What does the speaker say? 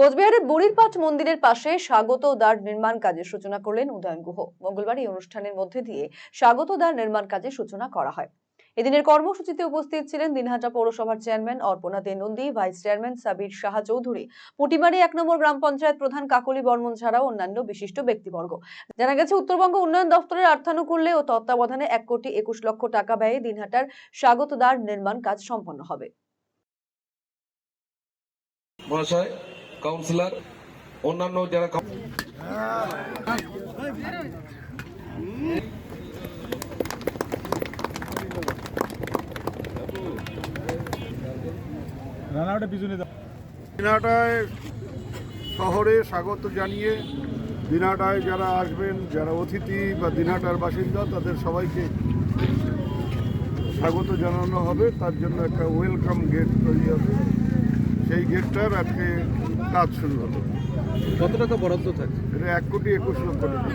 কোচবিহারের বুড়িরপাট মন্দিরের পাশে স্বাগত দ্বার নির্মাণ কাজের সূচনা করলেন উদয়ন গুহ। মঙ্গলবার এই অনুষ্ঠানের মধ্যে দিয়ে স্বাগত দ্বার নির্মাণ কাজের সূচনা করা হয়। এদিনের কর্মসূচিতে উপস্থিত ছিলেন দিনহাটা পৌরসভার chairman Arpana De Nandi vice chairman Sabir Saha Chowdhury Putimari এক নম্বর গ্রাম পঞ্চায়েত প্রধান কাকলি বর্মন ছাড়াও অন্যান্য বিশিষ্ট ব্যক্তিবর্গ। জানা গেছে, উত্তরবঙ্গ উন্নয়ন দপ্তরের অর্থানুকূল্যে ও তত্ত্বাবধানে এক কোটি একুশ লক্ষ টাকা ব্যয়ে দিনহাটার স্বাগত দ্বার নির্মাণ কাজ সম্পন্ন হবে। মহাশয় কাউন্সিলর অন্যান্য যারা পিছনে দাও দিনাটায় শহরে স্বাগত জানিয়ে দিনাটায় যারা আসবেন যারা অতিথি বা দিনাটার বাসিন্দা তাদের সবাইকে স্বাগত জানানো হবে। তার জন্য একটা ওয়েলকাম গেট তৈরি হবে। সেই গেটটার আজকে কাজ শুরু হলো। কত টাকা বরাদ্দ থাকে? এটা এক কোটি একুশ লক্ষ টাকা।